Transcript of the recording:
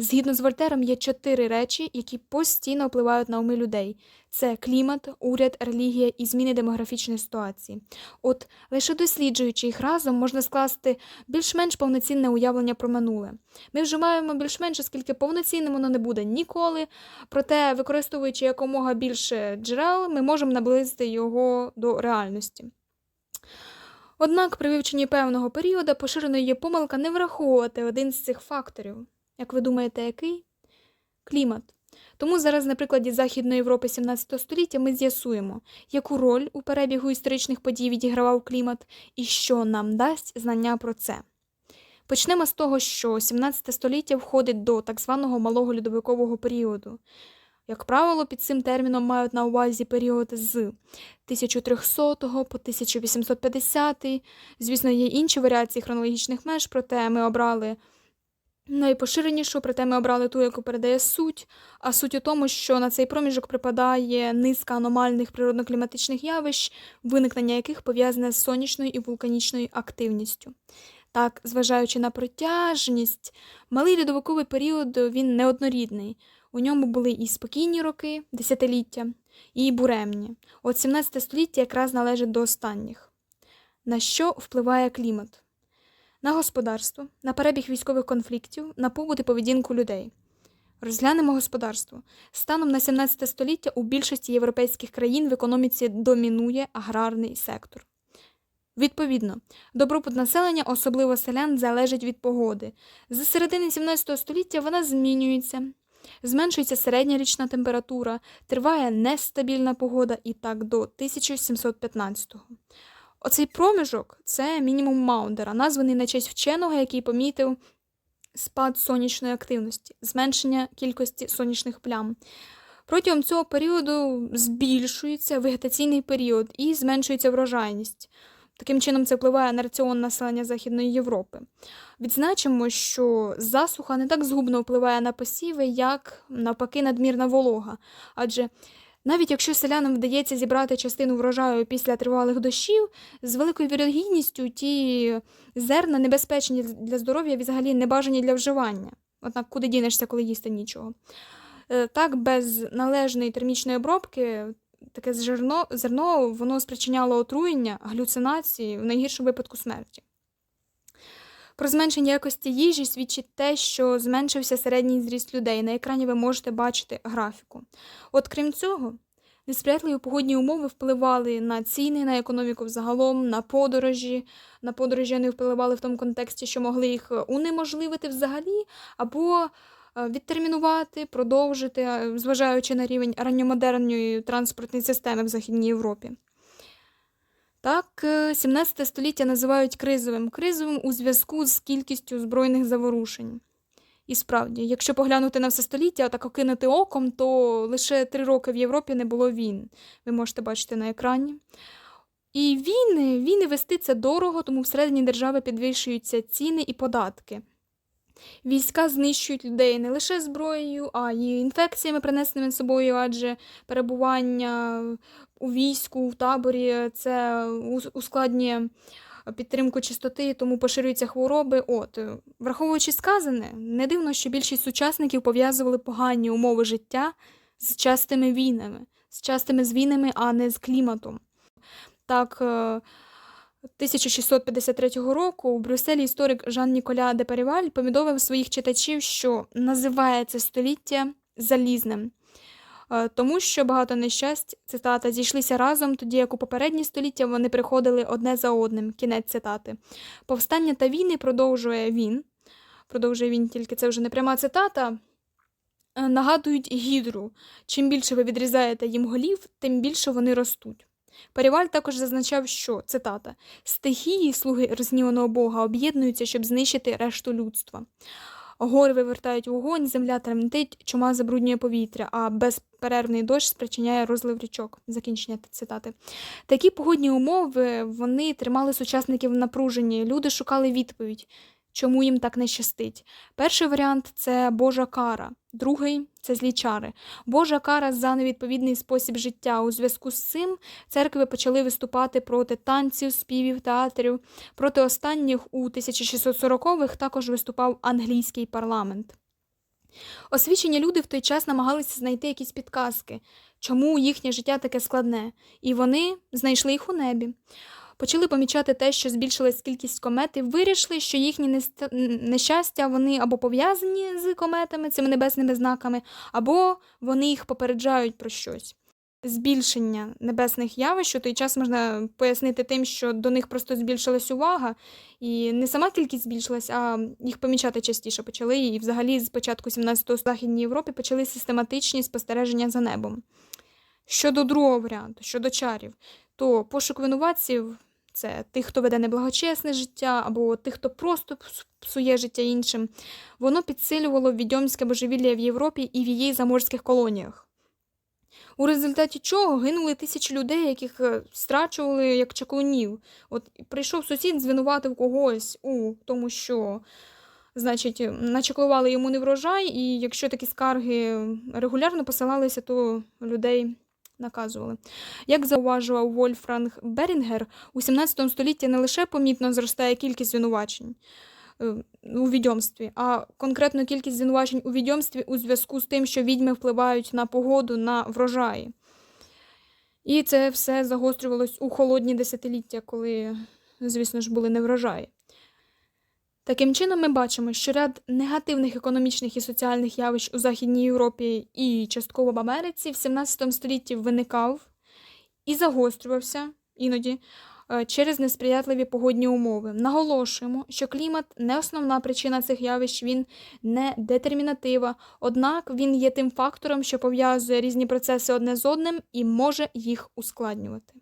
Згідно з Вольтером, є чотири речі, які постійно впливають на уми людей: це клімат, уряд, релігія і зміни демографічної ситуації. От лише досліджуючи їх разом, можна скласти більш-менш повноцінне уявлення про минуле. Ми вживаємо більш-менш, оскільки повноцінним воно не буде ніколи. Проте, використовуючи якомога більше джерел, ми можемо наблизити його до реальності. Однак при вивченні певного періоду поширено є помилка не враховувати один з цих факторів. Як ви думаєте, який? Клімат. Тому зараз на прикладі Західної Європи 17 століття ми з'ясуємо, яку роль у перебігу історичних подій відігравав клімат і що нам дасть знання про це. Почнемо з того, що 17 століття входить до так званого малого льодовикового періоду. Як правило, під цим терміном мають на увазі період з 1300 по 1850. Звісно, є інші варіації хронологічних меж, проте ми обрали найпоширенішу, проте ми обрали ту, яку передає суть. А суть у тому, що на цей проміжок припадає низка аномальних природно-кліматичних явищ, виникнення яких пов'язане з сонячною і вулканічною активністю. Так, зважаючи на протяжність, малий льодовиковий період він неоднорідний. У ньому були і спокійні роки, десятиліття, і буремні. От 17 століття якраз належить до останніх. На що впливає клімат? На господарство, на перебіг військових конфліктів, на побут і поведінку людей. Розглянемо господарство. Станом на 17 століття у більшості європейських країн в економіці домінує аграрний сектор. Відповідно, добробут населення, особливо селян, залежить від погоди. З середини 17 століття вона змінюється. Зменшується середня річна температура, триває нестабільна погода і так до 1715-го. Оцей проміжок це мінімум Маундера, названий на честь вченого, який помітив спад сонячної активності, зменшення кількості сонячних плям. Протягом цього періоду збільшується вегетаційний період і зменшується врожайність. Таким чином, це впливає на раціон населення Західної Європи. Відзначимо, що засуха не так згубно впливає на посіви, як навпаки надмірна волога. Адже навіть якщо селянам вдається зібрати частину врожаю після тривалих дощів, з великою вірогідністю ті зерна небезпечні для здоров'я взагалі не бажані для вживання. Однак куди дінешся, коли їсти нічого. Е, Так, без належної термічної обробки таке зерно, зерно воно спричиняло отруєння, галюцинації, в найгіршому випадку смерті. Про зменшення якості їжі свідчить те, що зменшився середній зріст людей. На екрані ви можете бачити графіку. От крім цього, несприятливі погодні умови впливали на ціни, на економіку взагалом, на подорожі. На подорожі вони впливали в тому контексті, що могли їх унеможливити взагалі, або е, відтермінувати, продовжити, е, зважаючи на рівень ранньомодерної транспортної системи в Західній Європі. Так, е, 17 століття називають кризовим. Кризовим у зв'язку з кількістю збройних заворушень. І справді, якщо поглянути на все століття, так окинути оком, то лише три роки в Європі не було війн. Ви можете бачити на екрані. І війни, війни вести це дорого, тому всередині держави підвищуються ціни і податки. Війська знищують людей не лише зброєю, а й інфекціями, принесеними з собою, адже перебування у війську, в таборі це ускладнює підтримку чистоти, тому поширюються хвороби. От, е, враховуючи сказане, не дивно, що більшість сучасників пов'язували погані умови життя з частими війнами, з частими з війнами, а не з кліматом. Так, е, 1653 року у Брюсселі історик Жан Ніколя де Паріваль повідомив своїх читачів, що називає це століття залізним. Е, Тому що багато нещасть, цитата, зійшлися разом, тоді як у попередні століття вони приходили одне за одним. Кінець цитати. Повстання та війни продовжує він. Продовжує він, тільки це вже не пряма цитата. е, Нагадують гідру. Чим більше ви відрізаєте їм голів, тим більше вони ростуть. Переваль також зазначав, що цитата стихії, слуги розніваного Бога, об'єднуються, щоб знищити решту людства. Гори вивертають вогонь, земля тремтить, чума забруднює повітря, а безперервний дощ спричиняє розлив річок. Закінчення цитати. Такі погодні умови вони тримали сучасників в напруженні. Люди шукали відповідь, чому їм так не щастить. Перший варіант це Божа кара, другий це злі чари. Божа кара за невідповідний спосіб життя. У зв'язку з цим церкви почали виступати проти танців, співів, театрів. Проти останніх у 1640-х також виступав англійський парламент. Освічені люди в той час намагалися знайти якісь підказки, чому їхнє життя таке складне, і вони знайшли їх у небі. Почали помічати те, що збільшилась кількість комет, і вирішили, що їхні нещастя вони або пов'язані з кометами, цими небесними знаками, або вони їх попереджають про щось. Збільшення небесних явищ у той час можна пояснити тим, що до них просто збільшилась увага, і не сама кількість збільшилась, а їх помічати частіше почали. І взагалі з початку 17-го в Західній Європі почали систематичні спостереження за небом. Щодо другого варіанту, щодо чарів, то пошук винуватців це тих, хто веде неблагочесне життя, або тих, хто просто псує життя іншим, воно підсилювало відьомське божевілля в Європі і в її заморських колоніях. У результаті чого гинули тисячі людей, яких е, страчували як чаклунів. От прийшов сусід, звинуватив когось у тому, що, значить, начаклували йому неврожай, і якщо такі скарги регулярно посилалися, то людей наказували. Як зауважував Вольфранг Берінгер, у 17 столітті не лише помітно зростає кількість звинувачень е, у відьомстві, а конкретно кількість звинувачень у відьомстві у зв'язку з тим, що відьми впливають на погоду, на врожаї. І це все загострювалось у холодні десятиліття, коли, звісно ж, були неврожаї. Таким чином, ми бачимо, що ряд негативних економічних і соціальних явищ у Західній Європі і частково в Америці в 17 столітті виникав і загострювався іноді е, через несприятливі погодні умови. Наголошуємо, що клімат не основна причина цих явищ, він не детермінатива, однак він є тим фактором, що пов'язує різні процеси одне з одним і може їх ускладнювати.